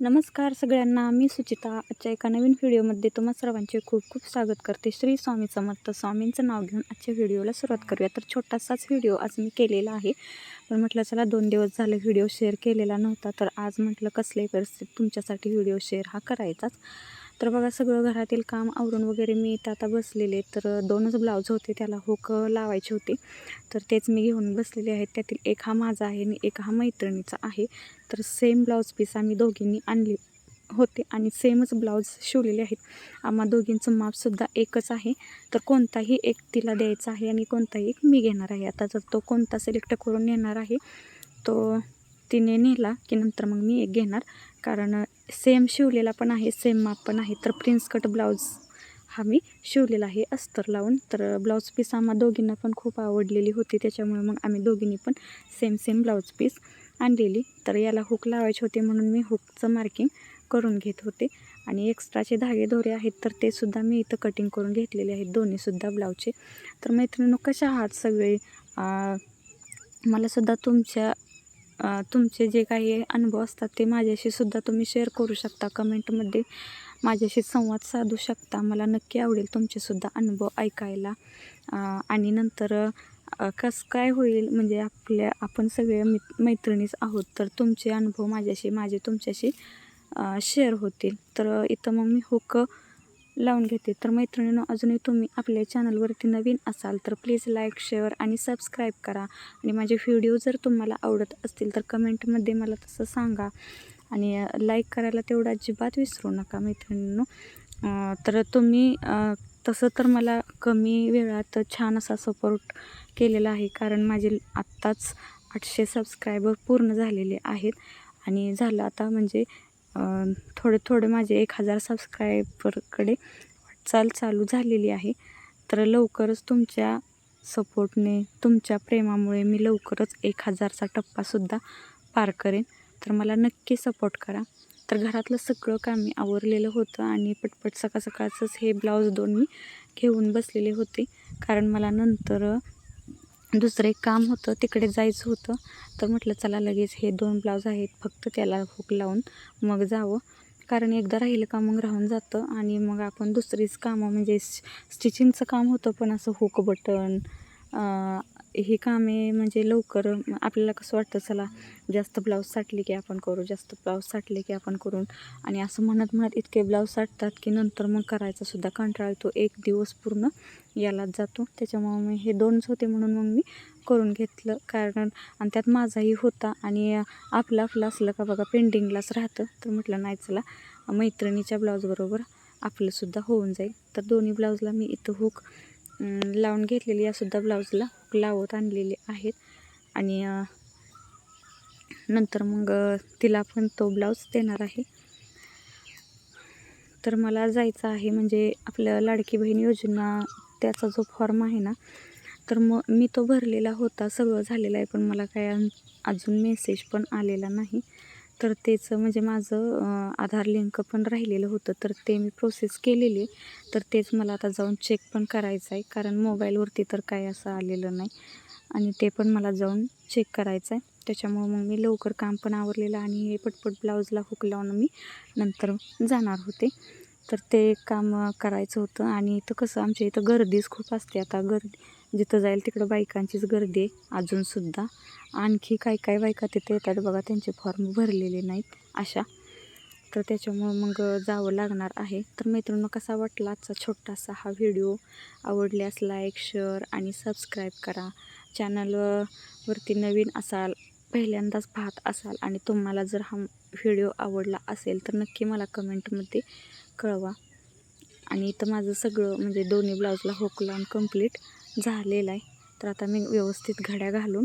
नमस्कार सगळ्यांना मी सुचिता. आजच्या एका नवीन व्हिडिओमध्ये तुम्हा सर्वांचे खूप खूप स्वागत करते. श्री स्वामी समर्थ स्वामींचं नाव घेऊन आजच्या व्हिडिओला सुरुवात करूया. तर छोटासाच व्हिडिओ आज मी केलेला आहे. पण म्हटलं चला दोन दिवस झाले व्हिडिओ शेअर केलेला नव्हता. तर आज म्हटलं कसल्याही परिस्थितीत तुमच्यासाठी व्हिडिओ शेअर हा करायचाच. तर बघा सगळं घरातील काम आवरून वगैरे मी इथं आता बसलेले तर दोनच ब्लाऊज होते त्याला हुक लावायचे होते. तर तेच मी घेऊन बसलेले आहेत. त्यातील एक हा माझा आहे आणि एक हा मैत्रिणीचा आहे. तर सेम ब्लाऊज पीस आम्ही दोघींनी आणली होते आणि सेमच ब्लाऊज शिवलेले आहेत. आम्हा दोघींचं मापसुद्धा एकच आहे. तर कोणताही एक तिला द्यायचा आहे आणि कोणताही एक मी घेणार आहे. आता जर तो कोणता सिलेक्ट करून नेणार आहे तो तिने नेला की नंतर मग मी एक घेणार. कारण सेम शिवलेला पण आहे सेम माप पण आहे. तर प्रिन्स कट ब्लाऊज हा मी शिवलेला आहे अस्तर लावून. तर ब्लाऊज पीस आम्हा दोघींना पण खूप आवडलेली होती त्याच्यामुळे मग आम्ही दोघींनी पण सेम सेम ब्लाऊज पीस आणलेली. तर याला हुक लावायचे होते म्हणून मी हुकचं मार्किंग करून घेत होते. आणि एक्स्ट्राचे धागे दोरे आहेत तर ते सुद्धा मी इथं कटिंग करून घेतलेले आहेत दोन्हीसुद्धा ब्लाऊजचे. तर मैत्रिणी कशा आहात सगळे? मला सुद्धा तुमच्या तुमचे जे काही अनुभव असतात ते माझ्याशी सुद्धा तुम्ही शेअर करू शकता. कमेंटमध्ये माझ्याशी संवाद साधू शकता. मला नक्की आवडेल तुमचेसुद्धा अनुभव ऐकायला. आणि नंतर कसं काय होईल म्हणजे आपल्या आपण सगळे मित मैत्रिणीच आहोत तर तुमचे अनुभव माझ्याशी माझे तुमच्याशी शेअर होतील. तर इथं मग मी हुक लावून घेते. तर मैत्रिणींनो अजूनही तुम्ही आपल्या चॅनलवरती नवीन असाल तर प्लीज लाईक शेअर आणि सबस्क्राईब करा. आणि माझे व्हिडिओ जर तुम्हाला आवडत असतील तर कमेंटमध्ये मला तसं सांगा. आणि लाईक करायला तेवढं अजिबात विसरू नका मैत्रिणींनो. तर तुम्ही तसं तर मला कमी वेळात छान असा सपोर्ट केलेला आहे कारण माझे आत्ताच आठशे सबस्क्रायबर पूर्ण झालेले आहेत. आणि झालं आता म्हणजे थोडे थोडे माझे एक हजार सबस्क्रायबरकडे वाटचाल चालू झालेली आहे. तर लवकरच तुमच्या सपोर्टने तुमच्या प्रेमामुळे मी लवकरच एक हजारचा टप्पासुद्धा पार करेन. तर मला नक्की सपोर्ट करा. तर घरातलं सगळं काम मी आवरलेलं होतं आणि पटपट सकाळ सकाळचंच हे ब्लाऊज दोन मी घेऊन बसलेले होते. कारण मला नंतर दुसरं एक काम होतं तिकडे जायचं होतं. तर म्हटलं चला लगेच हे दोन ब्लाऊज आहेत फक्त त्याला हुक लावून मग जावं. कारण एकदा राहिलं का मग राहून जातं आणि मग आपण दुसरीच कामं म्हणजे स्टिचिंगचं काम होतं पण असं हुक बटन ही कामे म्हणजे लवकर आपल्याला कसं वाटतं चला जास्त ब्लाऊज साठले की आपण करू जास्त ब्लाऊज साठले की आपण करून. आणि असं म्हणत म्हणत इतके ब्लाऊज साठतात की नंतर मग करायचा सुद्धा कंटाळा येतो. एक दिवस पूर्ण यालाच जातो. त्याच्यामुळं मी हे दोनच होते म्हणून मग मी करून घेतलं कारण आणि त्यात माझाही होता आणि आपलं आपलं असलं का बघा पेंडिंगलाच राहतं. तर म्हटलं नाही चला मैत्रिणीच्या ब्लाऊजबरोबर आपलंसुद्धा होऊन जाईल. तर दोन्ही ब्लाऊजला मी इथं हुक लावून घेतलेली यासुद्धा ब्लाऊजला. हुक लावत आणलेले आहेत. आणि नंतर मग तिला पण तो ब्लाऊज देणार आहे. तर मला जायचं आहे म्हणजे आपलं लाडकी बहीण योजना त्याचा जो फॉर्म आहे ना तर मग मी तो भरलेला होता सगळं झालेलं आहे पण मला काय अजून मेसेज पण आलेला नाही. तर तेचं म्हणजे माझं आधार लिंक पण राहिलेलं होतं. तर ते मी प्रोसेस केलेली. तर तेच मला आता जाऊन चेक पण करायचं आहे. कारण मोबाईलवरती तर काय असं आलेलं नाही. आणि ते पण मला जाऊन चेक करायचं आहे. त्याच्यामुळं मग मी लवकर काम पण आवरलेलं आणि हे पटपट ब्लाऊजला हुक लावून मी नंतर जाणार होते. तर ते काम करायचं होतं. आणि इथं कसं आमच्या इथं गर्दीच खूप असते. आता गर्दी जिथं जाईल तिकडं बायकांचीच गर्दी आहे. अजूनसुद्धा आणखी काय काय बायका तिथे येतात बघा त्यांचे फॉर्म भरलेले नाहीत अशा. तर त्याच्यामुळं मग जावं लागणार आहे. तर मैत्रिणं कसा वाटला आजचा छोटासा हा व्हिडिओ आवडल्यास लाईक शेअर आणि सबस्क्राईब करा. चॅनलवरती नवीन असाल पहिल्यांदाच पाहत असाल आणि तुम्हाला जर हा व्हिडिओ आवडला असेल तर नक्की मला कमेंटमध्ये कळवा. आणि इथं माझं सगळं म्हणजे दोन्ही ब्लाऊजला हुक लावून कंप्लीट झालेलं आहे. तर आता मी व्यवस्थित घड्या घालून